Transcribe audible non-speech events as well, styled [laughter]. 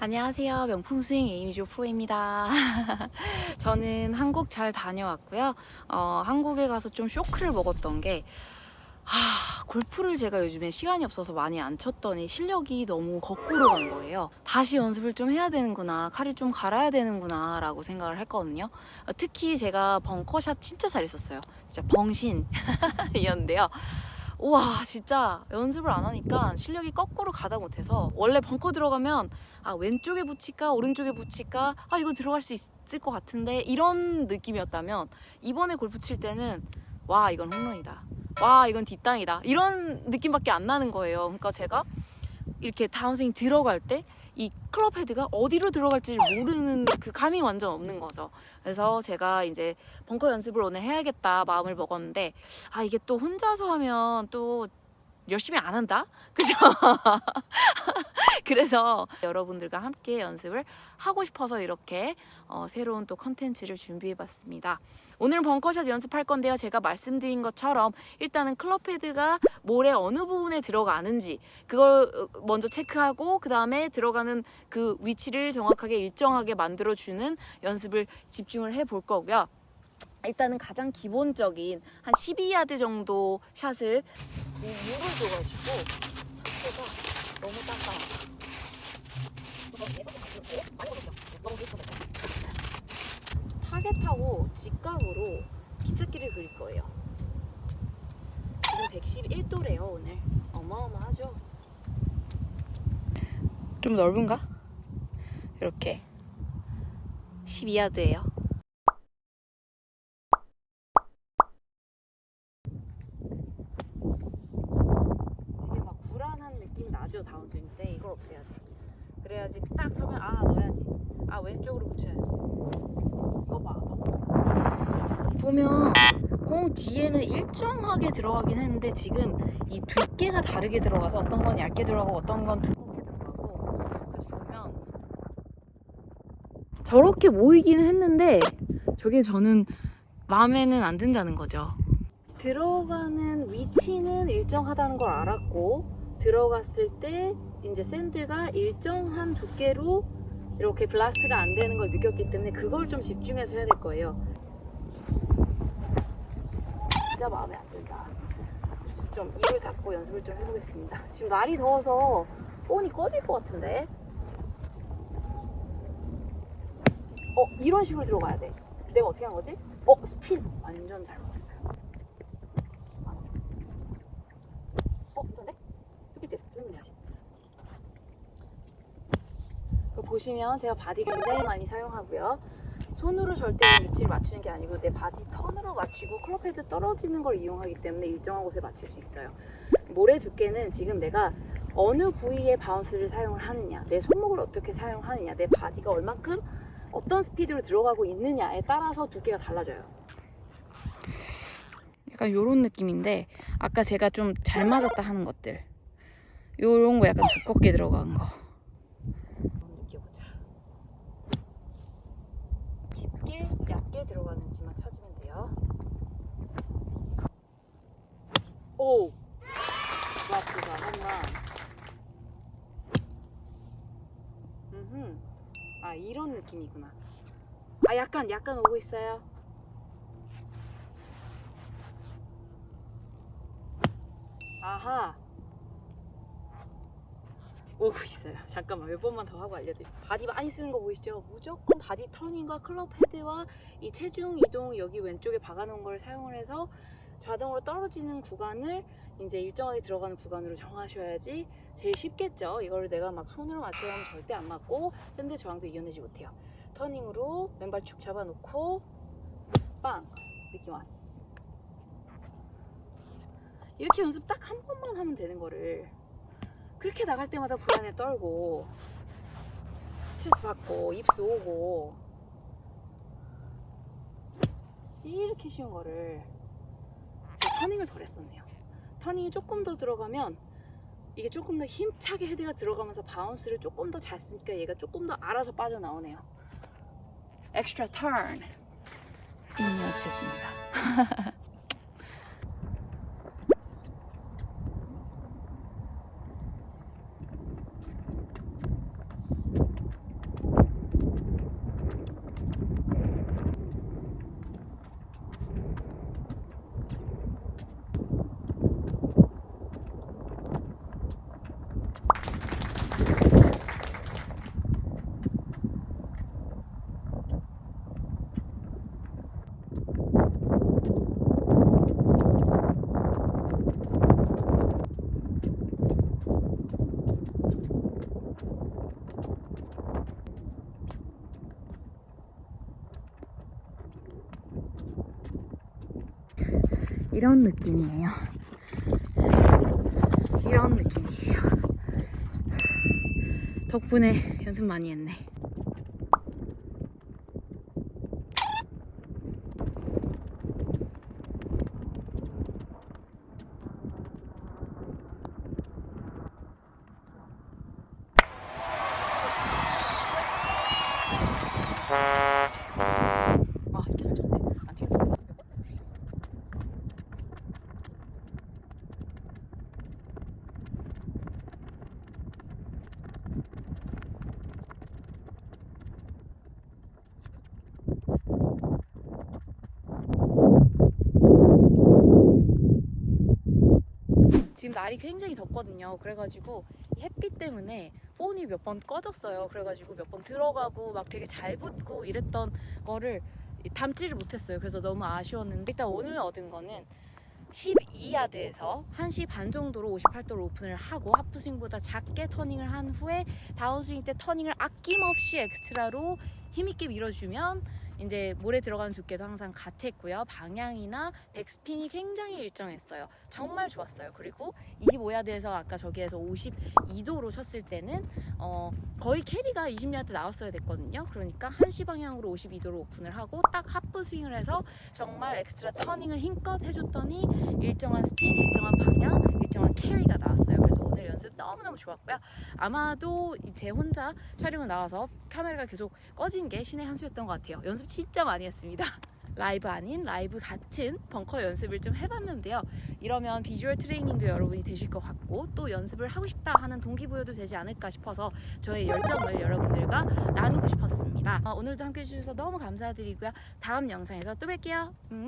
안녕하세요. 명품 스윙 에이미조 프로입니다. [laughs] 저는 한국 잘 다녀왔고요. 어, 한국에 가서 좀 쇼크를 먹었던 게, 하, 골프를 제가 요즘에 시간이 없어서 많이 안 쳤더니 실력이 너무 거꾸로 간 거예요. 다시 연습을 좀 해야 되는구나, 칼을 좀 갈아야 되는구나, 라고 생각을 했거든요. 어, 특히 제가 벙커샷 진짜 잘했었어요. 진짜 벙신이었는데요. 우와 진짜 연습을 안 하니까 실력이 거꾸로 가다 못해서 원래 벙커 들어가면 아 왼쪽에 붙일까? 오른쪽에 붙일까? 아 이거 들어갈 수 있을 것 같은데? 이런 느낌이었다면 이번에 골프 칠 때는 와 이건 홈런이다. 와 이건 뒷땅이다. 이런 느낌밖에 안 나는 거예요. 그러니까 제가 이렇게 다운스윙 들어갈 때 이 클럽 헤드가 어디로 들어갈지 모르는 그 감이 완전 없는 거죠. 그래서 제가 이제 벙커 연습을 오늘 해야겠다 마음을 먹었는데 아 이게 또 혼자서 하면 또 열심히 안 한다? [laughs] 그죠? 그래서 여러분들과 함께 연습을 하고 싶어서 이렇게 어, 새로운 또 컨텐츠를 준비해 봤습니다. 오늘 벙커샷 연습할 건데요. 제가 말씀드린 것처럼 일단은 클럽 헤드가 모래 어느 부분에 들어가는지 그걸 어, 먼저 체크하고 그 다음에 들어가는 그 위치를 정확하게 일정하게 만들어 주는 연습을 집중을 해 볼 거고요 일단은 가장 기본적인 한 12야드 정도 샷을 이 물을 줘가지고 상태가 너무 따가워. 타겟하고 직각으로 기찻길을 그릴 거예요. 지금 111도래요 오늘. 어마어마하죠. 좀 넓은가? 이렇게 12야드예요. 이게 막 불안한 나죠 다운스윙 때 이걸 없애야 돼. 그래야지 딱 서면 아 넣어야지. 아 왼쪽으로 붙여야지. 이거 봐 너무 보면 공 뒤에는 일정하게 들어가긴 했는데 지금 이 두께가 다르게 들어가서 어떤 건 얇게 들어가고 어떤 건 두껍게 들어가고 그래서 보면 저렇게 모이기는 했는데 저게 저는 마음에는 안 든다는 거죠. 들어가는 위치는 일정하다는 걸 알았고 들어갔을 때 이제 샌드가 일정한 두께로 이렇게 블라스가 안 되는 걸 느꼈기 때문에 그걸 좀 집중해서 해야 될 거예요. 진짜 마음에 안 든다. 좀 입을 닫고 연습을 좀 해보겠습니다. 지금 날이 더워서 폰이 꺼질 것 같은데. 어 이런 식으로 들어가야 돼. 내가 어떻게 한 거지? 어 스핀 완전 잘 먹었어요. 어, 괜찮네? 뚜기들, 뚫는야지. 보시면 제가 바디 굉장히 많이 사용하고요. 손으로 절대 위치를 맞추는 게 아니고 내 바디 턴으로 맞추고 클럽 헤드 떨어지는 걸 이용하기 때문에 일정한 곳에 맞출 수 있어요. 모래 두께는 지금 내가 어느 부위에 바운스를 사용을 하느냐, 내 손목을 어떻게 사용하느냐, 내 바디가 얼만큼 어떤 스피드로 들어가고 있느냐에 따라서 두께가 달라져요. 약간 요런 느낌인데 아까 제가 좀 잘 맞았다 하는 것들 요런 거 약간 두껍게 들어간 거 한번 느껴보자 깊게 얇게 들어가는지만 찾으면 돼요. 오! 좋았다 홈런 음흠. 아 이런 느낌이구나. 아 약간 약간 오고 있어요. 아하 오고 있어요. 잠깐만 몇 번만 더 하고 알려드릴게요. 바디 많이 쓰는 거 보이시죠? 무조건 바디 터닝과 클럽 헤드와 이 체중 이동 여기 왼쪽에 박아놓은 걸 사용을 해서 자동으로 떨어지는 구간을 이제 일정하게 들어가는 구간으로 정하셔야지 제일 쉽겠죠? 이거를 내가 막 손으로 맞추려 하면 절대 안 맞고 샌드 저항도 이겨내지 못해요. 터닝으로 왼발 축 잡아놓고 빵! 느낌 왔어. 이렇게 연습 딱 한 번만 하면 되는 거를 그렇게 나갈 때마다 불안에 떨고 스트레스 받고 입수 오고 이렇게 쉬운 거를 제가 터닝을 덜 했었네요. 터닝이 조금 더 들어가면 이게 조금 더 힘차게 헤드가 들어가면서 바운스를 조금 더 잘 쓰니까 얘가 조금 더 알아서 빠져나오네요. 엑스트라 턴 입력했습니다 [laughs] 이런 느낌이에요. 이런 느낌이에요. 덕분에 연습 많이 했네. 아, 이렇게 잘 쳤네. 안 튀겼다. 지금 날이 굉장히 덥거든요. 그래가지고 이 햇빛 때문에 폰이 몇 번 꺼졌어요. 그래가지고 몇 번 들어가고 막 되게 잘 붙고 이랬던 거를 담지를 못했어요. 그래서 너무 아쉬웠는데 일단 오늘 얻은 거는 12야드에서 1시 반 정도로 58도로 오픈을 하고 하프스윙보다 작게 터닝을 한 후에 다운스윙 때 터닝을 아낌없이 엑스트라로 힘있게 밀어주면 이제 모래 들어가는 두께도 항상 같았고요. 방향이나 백스핀이 굉장히 일정했어요. 정말 좋았어요. 그리고 25야드에서 아까 저기에서 52도로 쳤을 때는 어, 거의 캐리가 20야드 나왔어야 됐거든요. 그러니까 1시 방향으로 52도로 오픈을 하고 딱 하프 스윙을 해서 정말 엑스트라 터닝을 힘껏 해줬더니 일정한 스핀, 일정한 방향, 일정한 캐리가 나왔어요. 그래서 오늘 연습 너무너무 좋았고요. 아마도 제 혼자 촬영을 나와서 카메라가 계속 꺼진 게 신의 한 수였던 것 같아요. 연습 진짜 많이 했습니다. 라이브 아닌 라이브 같은 벙커 연습을 좀 해봤는데요. 이러면 비주얼 트레이닝도 여러분이 되실 것 같고 또 연습을 하고 싶다 하는 동기부여도 되지 않을까 싶어서 저의 열정을 여러분들과 나누고 싶었습니다. 어, 오늘도 함께 해주셔서 너무 감사드리고요. 다음 영상에서 또 뵐게요. 음